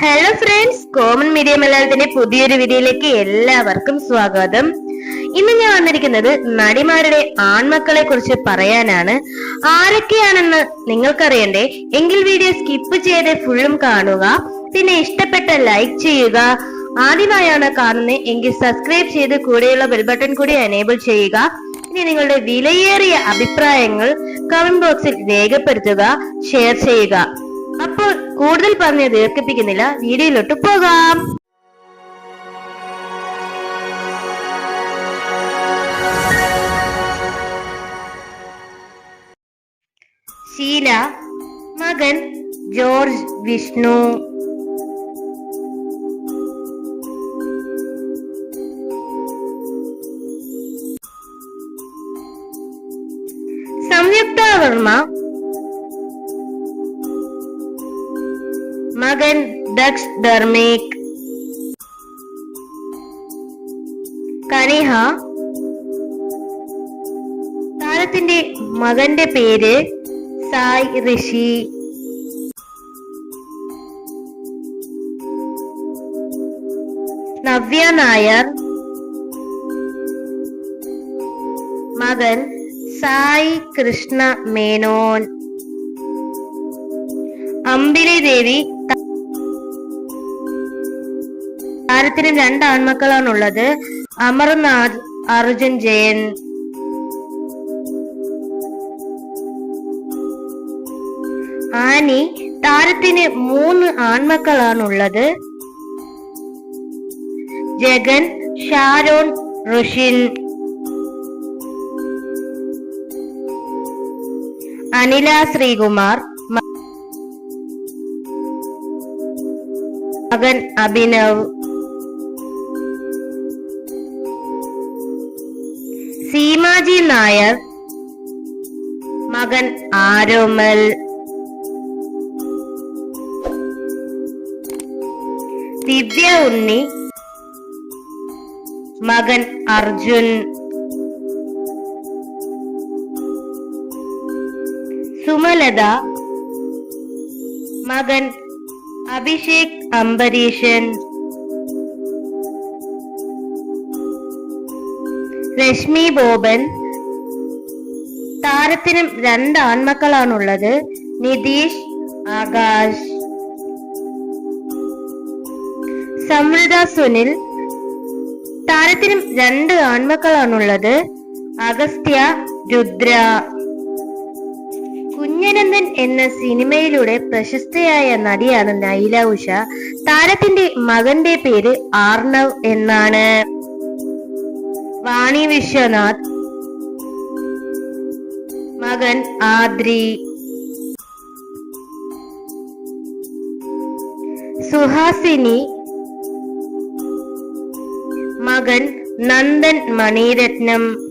Hello friends common media മലയാളത്തിന്റെ പുതിയൊരു വീഡിയോയിലേക്ക് എല്ലാവർക്കും സ്വാഗതം. ഇന്ന് ഞാൻ വന്നിരിക്കുന്നത് നടിമാരുടെ ആൺമക്കളെ കുറിച്ച് പറയാനാണ്. ആരൊക്കെയാണെന്ന് നിങ്ങൾക്കറിയണ്ടേ? എങ്കിൽ വീഡിയോ സ്കിപ്പ് ചെയ്ത് ഫുള്ളും കാണുക. പിന്നെ ഇഷ്ടപ്പെട്ട ലൈക്ക് ചെയ്യുക. ആദ്യമായാണ് കാണുന്നത് എങ്കിൽ സബ്സ്ക്രൈബ് ചെയ്ത് കൂടെയുള്ള ബെൽ ബട്ടൺ കൂടി എനേബിൾ ചെയ്യുക. ഇനി നിങ്ങളുടെ വിലയേറിയ അഭിപ്രായങ്ങൾ കമന്റ് ബോക്സിൽ രേഖപ്പെടുത്തുക ഷെയർ ചെയ്യുക. അപ്പോൾ കൂടുതൽ പറഞ്ഞ് ദീർഘിപ്പിക്കുന്നില്ല. വീഡിയോയിലോട്ട് പോകാം. ശീല മകൻ ജോർജ് വിഷ്ണു. സംയുക്ത വർമ്മ മകൻ ദക്ഷ് ധർമ്മേക്. കനിഹ. താരത്തിന്റെ മകന്റെ പേര് സായ് ഋഷി. നവ്യ നായർ. മകൻ സായി കൃഷ്ണ മേനോൻ. അമ്പിളി ദേവി താരത്തിന് രണ്ട് ആൺമക്കളാണുള്ളത്. അമർനാഥ് അർജുൻ ജയൻ. ആനി താരത്തിന് മൂന്ന് ആൺമക്കളാണുള്ളത്. ജഗൻ ഷാരോൺ ഋഷിൻ. അനില ശ്രീകുമാർ. മകൻ അഭിനവ്. നായർ. മകൻ ആരോമൽ. ദിവ്യ ഉണ്ണി. മകൻ അർജുൻ. സുമലത. മകൻ അഭിഷേക് അംബരീഷൻ. രശ്മി ബോബൻ. താരത്തിനും രണ്ട് ആൺമക്കളാണുള്ളത്. നിതീഷ് ആകാശ്. സമൃദ്ധ സുനിൽ. താരത്തിനും രണ്ട് ആൺമക്കളാണുള്ളത്. അഗസ്ത്യ രുദ്ര. കുഞ്ഞനന്ദൻ എന്ന സിനിമയിലൂടെ പ്രശസ്തയായ നടിയാണ് നൈല ഉഷ. താരത്തിന്റെ മകന്റെ പേര് ആർണവ് എന്നാണ്. വാണി വിശ്വനാഥ്. മകൻ ആദ്രി. സുഹാസിനി. മകൻ നന്ദൻ മണിരത്നം